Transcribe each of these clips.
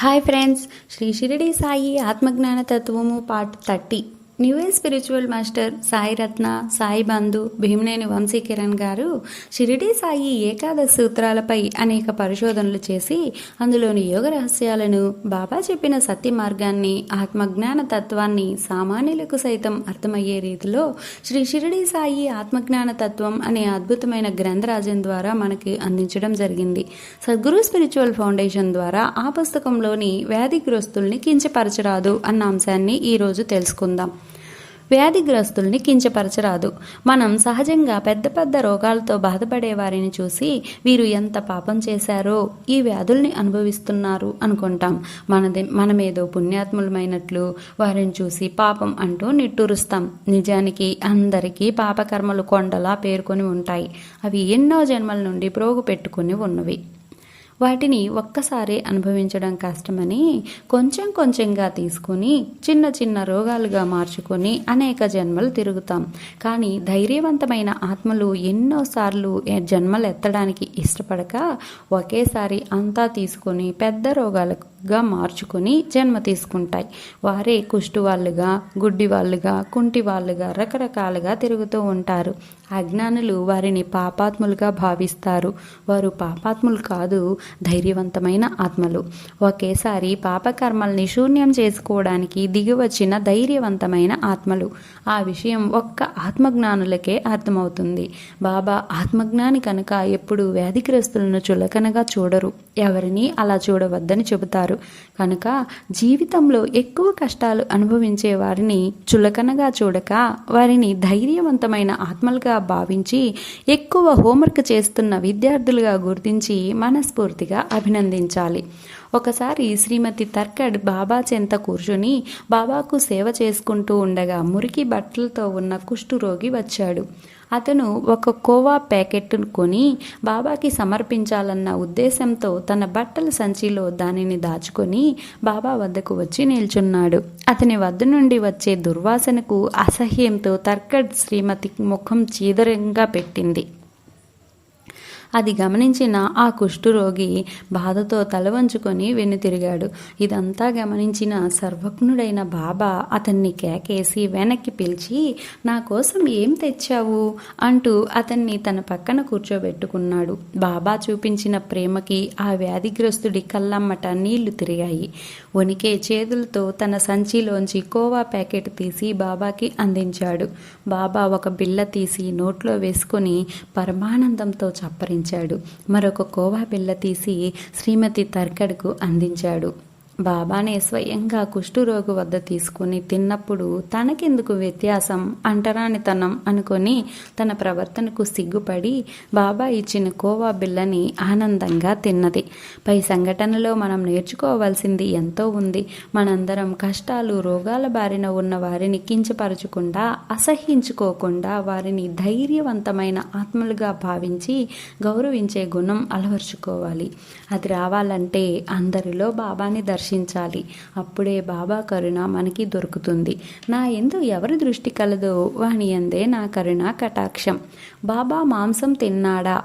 Hi friends Shri Shirdi Sai ఆత్మజ్ఞాన తత్వము part thirty new age spiritual master Sai Ratna Sai Bandhu Bhimaneni Vamsi Kiran garu Shirdi Sai Ekadashi సూత్రాలపై అనేక పరిశోధనలు చేసి అందులోని యోగ రహస్యాలను బాబా చెప్పిన సత్య మార్గాన్ని ఆత్మజ్ఞాన తత్వాన్ని సామాన్యులకు సైతం అర్థమయ్యే రీతిలో శ్రీ షిరిడి సాయి ఆత్మజ్ఞాన తత్వం అనే అద్భుతమైన గ్రంథరాజ్యం ద్వారా మనకి అందించడం జరిగింది. సద్గురు స్పిరిచువల్ ఫౌండేషన్ ద్వారా ఆ పుస్తకంలోని వ్యాధిగ్రస్తుల్ని కించపరచరాదు అన్న అంశాన్ని ఈరోజు తెలుసుకుందాం. వ్యాధిగ్రస్తుల్ని కించపరచరాదు. మనం సహజంగా పెద్ద పెద్ద రోగాలతో బాధపడే వారిని చూసి వీరు ఎంత పాపం చేశారో ఈ వ్యాధుల్ని అనుభవిస్తున్నారు అనుకుంటాం. మనది మనమేదో పుణ్యాత్ములమైనట్లు వారిని చూసి పాపం అంటూ నిట్టూరుస్తాం. నిజానికి అందరికీ పాపకర్మలు కొండలా పేర్కొని ఉంటాయి. అవి ఎన్నో జన్మల నుండి ప్రోగు పెట్టుకుని ఉన్నవి. వాటిని ఒక్కసారే అనుభవించడం కష్టమని కొంచెం కొంచెంగా తీసుకుని చిన్న చిన్న రోగాలుగా మార్చుకొని అనేక జన్మలు తిరుగుతాం. కానీ ధైర్యవంతమైన ఆత్మలు ఎన్నోసార్లు జన్మలు ఎత్తడానికి ఇష్టపడక ఒకేసారి అంతా తీసుకొని పెద్ద రోగాలకు గా మార్చుకొని జన్మ తీసుకుంటాయి. వారే కుష్టు వాళ్ళుగా గుడ్డి వాళ్ళుగా కుంటి వాళ్ళుగా రకరకాలుగా తిరుగుతూ ఉంటారు. అజ్ఞానులు వారిని పాపాత్ములుగా భావిస్తారు. వారు పాపాత్ములు కాదు ధైర్యవంతమైన ఆత్మలు. ఒకేసారి పాపకర్మల్ని శూన్యం చేసుకోవడానికి దిగివచ్చిన ధైర్యవంతమైన ఆత్మలు. ఆ విషయం ఒక్క ఆత్మజ్ఞానులకే అర్థమవుతుంది. బాబా ఆత్మజ్ఞాని కనుక ఎప్పుడు వ్యాధిగ్రస్తులను చులకనగా చూడరు. ఎవరిని అలా చూడవద్దని చెబుతారు. కనుక జీవితంలో ఎక్కువ కష్టాలు అనుభవించే వారిని చులకనగా చూడక వారిని ధైర్యవంతమైన ఆత్మలుగా భావించి ఎక్కువ హోంవర్క్ చేస్తున్న విద్యార్థులుగా గుర్తించి మనస్ఫూర్తిగా అభినందించాలి. ఒకసారి శ్రీమతి తర్కడ్ బాబా చెంత కూర్చుని బాబాకు సేవ చేసుకుంటూ ఉండగా మురికి బట్టలతో ఉన్న కుష్ఠురోగి వచ్చాడు. అతను ఒక కోవా ప్యాకెట్ కొని బాబాకి సమర్పించాలన్న ఉద్దేశంతో తన బట్టల సంచిలో దానిని దాచుకొని బాబా వద్దకు వచ్చి నిల్చున్నాడు. అతని వద్ద నుండి వచ్చే దుర్వాసనకు అసహ్యంతో తర్కడ్ శ్రీమతి ముఖం చీదరంగా పెట్టింది. అది గమనించిన ఆ కుష్ఠురోగి బాధతో తల వంచుకొని వెనుతిరిగాడు ఇదంతా గమనించిన సర్వజ్ఞుడైన బాబా అతన్ని కేకేసి వెనక్కి పిలిచి నా కోసం ఏం తెచ్చావు? అంటూ అతన్ని తన పక్కన కూర్చోబెట్టుకున్నాడు. బాబా చూపించిన ప్రేమకి ఆ వ్యాధిగ్రస్తుడి కళ్ళమ్మట నీళ్ళు తిరిగాయి. వణికే చేతులతో తన సంచిలోంచి కోవా ప్యాకెట్ తీసి బాబాకి అందించాడు. బాబా ఒక బిల్ల తీసి నోట్లో వేసుకుని పరమానందంతో చప్పరించాడు. మరొక కోవా బిల్ల తీసి శ్రీమతి తర్కడ్కు అందించాడు. బాబానే స్వయంగా కుష్ఠురోగు వద్ద తీసుకుని తిన్నప్పుడు తనకెందుకు వ్యత్యాసం అంటరానితనం అనుకొని తన ప్రవర్తనకు సిగ్గుపడి బాబా ఇచ్చిన కోవా బిల్లని ఆనందంగా తిన్నది. పై సంఘటనలో మనం నేర్చుకోవాల్సింది ఎంతో ఉంది. మనందరం కష్టాలు రోగాల బారిన ఉన్న వారిని కించపరచకుండా అసహ్యించుకోకుండా వారిని ధైర్యవంతమైన ఆత్మలుగా భావించి గౌరవించే గుణం అలవర్చుకోవాలి. అది రావాలంటే అందరిలో బాబాని దర్శించాలి అప్పుడే బాబా కరుణ మనకి దొరుకుతుంది. నా ఎందు ఎవరి దృష్టి కలదో? వాని ఎందే నా కరుణ కటాక్షం. బాబా మాంసం తిన్నాడా?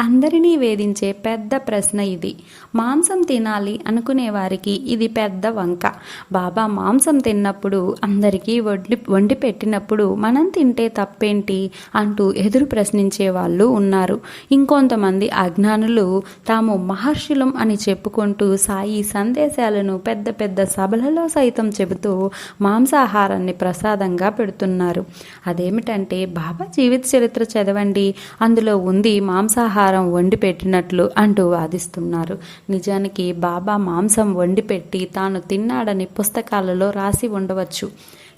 అందరినీ వేధించే పెద్ద ప్రశ్న ఇది. మాంసం తినాలి అనుకునే వారికి ఇది పెద్ద వంక. బాబా మాంసం తిన్నప్పుడు అందరికీ వడ్డి వండి పెట్టినప్పుడు మనం తింటే తప్పేంటి అంటూ ఎదురు ప్రశ్నించే వాళ్ళు ఉన్నారు. ఇంకొంతమంది అజ్ఞానులు తాము మహర్షులం అని చెప్పుకుంటూ సాయి సందేశాలను పెద్ద పెద్ద సభలలో సైతం చెబుతూ మాంసాహారాన్ని ప్రసాదంగా పెడుతున్నారు. అదేమిటంటే బాబా జీవిత చరిత్ర చదవండి. అందులో ఉంది మాంసాహారం వండి పెట్టినట్లు అంటూ వాదిస్తున్నారు. నిజానికి బాబా మాంసం వండి పెట్టి తాను తిన్నాడని పుస్తకాలలో రాసి ఉండవచ్చు.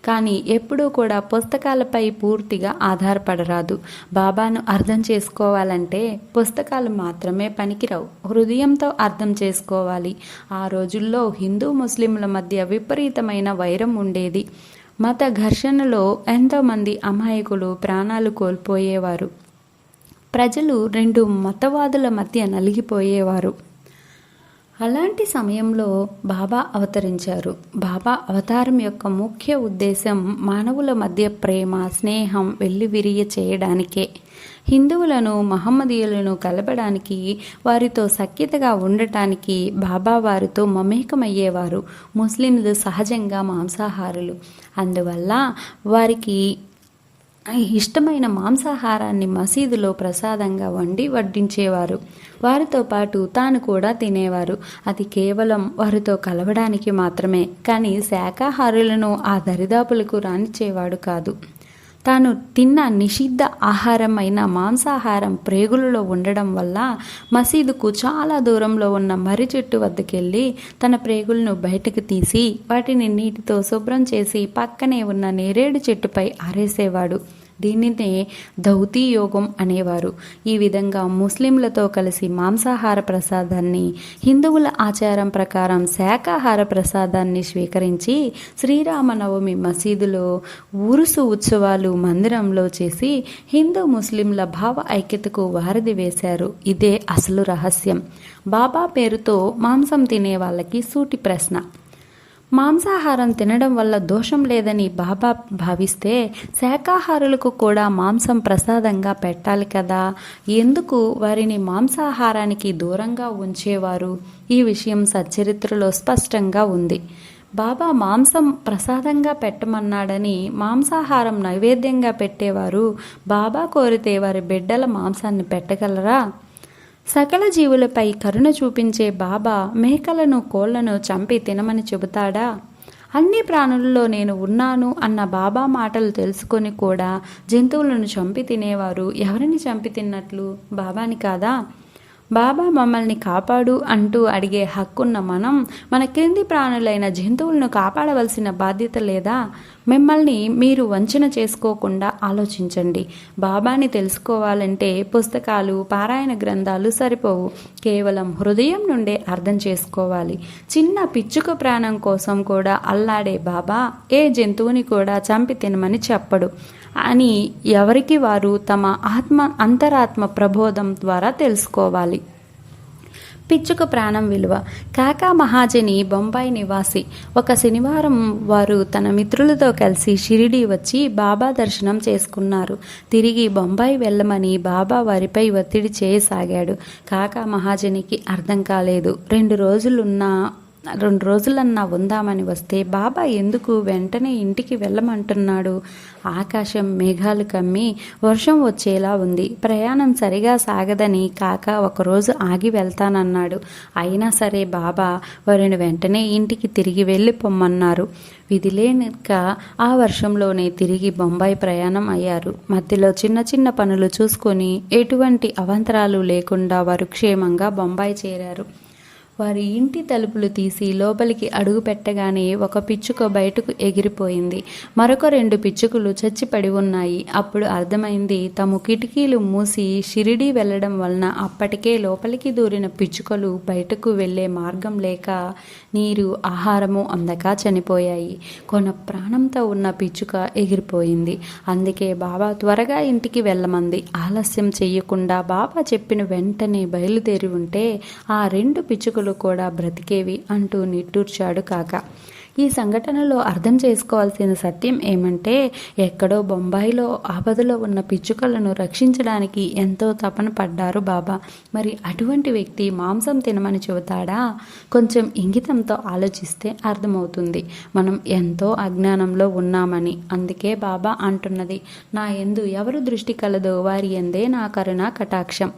కానీ ఎప్పుడూ కూడా పుస్తకాలపై పూర్తిగా ఆధారపడరాదు. బాబాను అర్థం చేసుకోవాలంటే పుస్తకాలు మాత్రమే పనికిరావు. హృదయంతో అర్థం చేసుకోవాలి. ఆ రోజుల్లో హిందూ ముస్లింల మధ్య విపరీతమైన వైరం ఉండేది. మత ఘర్షణలో ఎంతోమంది అమాయకులు ప్రాణాలు కోల్పోయేవారు. ప్రజలు రెండు మతవాదుల మధ్య నలిగిపోయేవారు. అలాంటి సమయంలో బాబా అవతరించారు. బాబా అవతారం యొక్క ముఖ్య ఉద్దేశం మానవుల మధ్య ప్రేమ స్నేహం వెల్లివిరియ చేయడానికే. హిందువులను మహమ్మదీయులను కలపడానికి వారితో సఖ్యతగా ఉండటానికి బాబా వారితో మమేకమయ్యేవారు. ముస్లింలు సహజంగా మాంసాహారులు. అందువల్ల వారికి ఇష్టమైన మాంసాహారాన్ని మసీదులో ప్రసాదంగా వండి వడ్డించేవారు. వారితో పాటు తాను కూడా తినేవారు. అది కేవలం వారితో కలవడానికి మాత్రమే కానీ శాకాహారులను ఆ దరిదాపులకు రానిచ్చేవాడు కాదు. తాను తిన్న నిషిద్ధ ఆహారం అయిన మాంసాహారం ప్రేగులలో ఉండడం వల్ల మసీదుకు చాలా దూరంలో ఉన్న మర్రి చెట్టు వద్దకెళ్ళి తన ప్రేగులను బయటకు తీసి వాటిని నీటితో శుభ్రం చేసి పక్కనే ఉన్న నేరేడు చెట్టుపై ఆరేసేవాడు. దీనినే దౌతీ యోగం అనేవారు. ఈ విధంగా ముస్లింలతో కలిసి మాంసాహార ప్రసాదాన్ని హిందువుల ఆచారం ప్రకారం శాకాహార ప్రసాదాన్ని స్వీకరించి శ్రీరామనవమి మసీదులో ఊరుసు ఉత్సవాలు మందిరంలో చేసి హిందూ ముస్లింల భావ ఐక్యతకు వారధి వేశారు. ఇదే అసలు రహస్యం. బాబా పేరుతో మాంసం తినే వాళ్ళకి సూటి ప్రశ్న. మాంసాహారం తినడం వల్ల దోషం లేదని బాబా భావిస్తే శాకాహారులకు కూడా మాంసం ప్రసాదంగా పెట్టాలి కదా? ఎందుకు వారిని మాంసాహారానికి దూరంగా ఉంచేవారు? ఈ విషయం సచ్చరిత్రలో స్పష్టంగా ఉంది. బాబా మాంసం ప్రసాదంగా పెట్టమన్నాడని మాంసాహారం నైవేద్యంగా పెట్టేవారు. బాబా కోరితే వారి బిడ్డల మాంసాన్ని పెట్టగలరా? సకల జీవులపై కరుణ చూపించే బాబా మేకలను కోళ్ళను చంపి తినమని చెబుతాడా? అన్ని ప్రాణుల్లో నేను ఉన్నాను అన్న బాబా మాటలు తెలుసుకొని కూడా జంతువులను చంపి తినేవారు. ఎవరిని చంపి తిన్నట్లు? బాబాని కాదా? బాబా మమ్మల్ని కాపాడు అంటూ అడిగే హక్కున్న మనం మన క్రింది ప్రాణులైన జంతువులను కాపాడవలసిన బాధ్యత లేదా? మిమ్మల్ని మీరు వంచన చేసుకోకుండా ఆలోచించండి. బాబాని తెలుసుకోవాలంటే పుస్తకాలు పారాయణ గ్రంథాలు సరిపోవు. కేవలం హృదయం నుండే అర్థం చేసుకోవాలి. చిన్న పిచ్చుక ప్రాణం కోసం కూడా అల్లాడే బాబా ఏ జంతువుని కూడా చంపి తినమని చెప్పడు. అని ఎవరికి వారు తమ ఆత్మ అంతరాత్మ ప్రబోధం ద్వారా తెలుసుకోవాలి. పిచ్చుక ప్రాణం విలువ. కాకా మహాజని బొంబాయి నివాసి. ఒక శనివారం వారు తన మిత్రులతో కలిసి షిరిడి వచ్చి బాబా దర్శనం చేసుకున్నారు. తిరిగి బొంబాయి వెళ్ళమని బాబా వారిపై ఒత్తిడి చేయసాగాడు. కాకా మహాజనికి అర్థం కాలేదు. రెండు రోజులున్న రెండు రోజులన్నా ఉందామని వస్తే బాబా ఎందుకు వెంటనే ఇంటికి వెళ్ళమంటున్నాడు? ఆకాశం మేఘాలు కమ్మి వర్షం వచ్చేలా ఉంది. ప్రయాణం సరిగా సాగదని కాక ఒకరోజు ఆగి వెళ్తానన్నాడు. అయినా సరే బాబా వారిని వెంటనే ఇంటికి తిరిగి వెళ్ళి పొమ్మన్నారు విధిలేక ఆ వర్షంలోనే తిరిగి బొంబాయి ప్రయాణం అయ్యారు. మధ్యలో చిన్న చిన్న పనులు చూసుకొని ఎటువంటి అవంతరాలు లేకుండా వారు క్షేమంగా బొంబాయి చేరారు. వారి ఇంటి తలుపులు తీసి లోపలికి అడుగు పెట్టగానే ఒక పిచ్చుక బయటకు ఎగిరిపోయింది. మరొక రెండు పిచ్చుకలు చచ్చిపడి ఉన్నాయి. అప్పుడు అర్థమైంది తము కిటికీలు మూసి షిరిడి వెళ్ళడం వలన అప్పటికే లోపలికి దూరిన పిచ్చుకలు బయటకు వెళ్ళే మార్గం లేక నీరు ఆహారము అందక చనిపోయాయి. కొన ప్రాణంతో ఉన్న పిచ్చుక ఎగిరిపోయింది. అందుకే బాబా త్వరగా ఇంటికి వెళ్ళమంది. ఆలస్యం చెయ్యకుండా బాబా చెప్పిన వెంటనే బయలుదేరి ఉంటే ఆ రెండు పిచ్చుకలు కూడా బ్రతికేవి అంటూ నిట్టూర్చాడు కాక. ఈ సంఘటనలో అర్థం చేసుకోవాల్సిన సత్యం ఏమంటే ఎక్కడో బొంబాయిలో ఆపదలో ఉన్న పిచ్చుకలను రక్షించడానికి ఎంతో తపన పడ్డారు బాబా. మరి అటువంటి వ్యక్తి మాంసం తినమని చెబుతాడా? కొంచెం ఇంగితంతో ఆలోచిస్తే అర్థమవుతుంది. మనం ఎంతో అజ్ఞానంలో ఉన్నామని. అందుకే బాబా అంటున్నది నా ఎందు ఎవరు దృష్టి కలదో వారి ఎందే నా కరుణ కటాక్షం.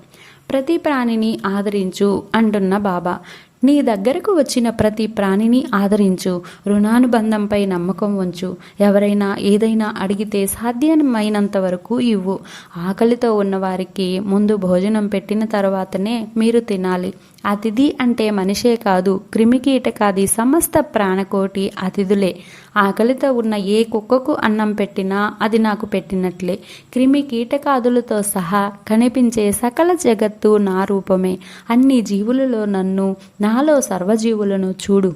ప్రతి ప్రాణిని ఆదరించు అంటున్న బాబా. నీ దగ్గరకు వచ్చిన ప్రతి ప్రాణిని ఆదరించు. రుణానుబంధంపై నమ్మకం ఉంచు. ఎవరైనా ఏదైనా అడిగితే సాధ్యమైనంత వరకు ఇవ్వు. ఆకలితో ఉన్నవారికి ముందు భోజనం పెట్టిన తర్వాతనే మీరు తినాలి. అతిథి అంటే మనిషే కాదు క్రిమికీటకాది సమస్త ప్రాణకోటి అతిథులే. ఆకలితో ఉన్న ఏ కుక్కకు అన్నం పెట్టినా అది నాకు పెట్టినట్లే. క్రిమి కీటకాదులతో సహా కనిపించే సకల జగత్తు నా రూపమే. అన్ని జీవులలో నన్ను నాలో సర్వజీవులను చూడు.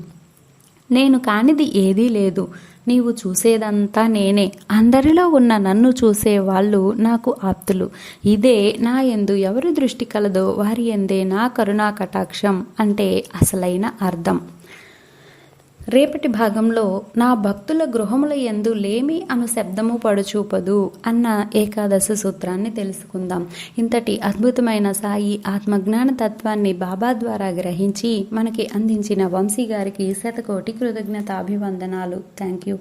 నేను కానిది ఏదీ లేదు. నీవు చూసేదంతా నేనే. అందరిలో ఉన్న నన్ను చూసే వాళ్ళు నాకు ఆప్తులు. ఇదే నా ఎందు ఎవరి దృష్టి కలదో వారి ఎందే నా కరుణా కటాక్షం అంటే అసలైన అర్థం. రేపటి భాగంలో నా భక్తుల గృహముల ఎందు లేమి అను శబ్దము పడుచూపదు అన్న ఏకాదశ సూత్రాన్ని తెలుసుకుందాం. ఇంతటి అద్భుతమైన సాయి ఆత్మజ్ఞాన తత్వాన్ని బాబా ద్వారా గ్రహించి మనకి అందించిన వంశీ గారికి శతకోటి కృతజ్ఞతాభివందనాలు. Thank you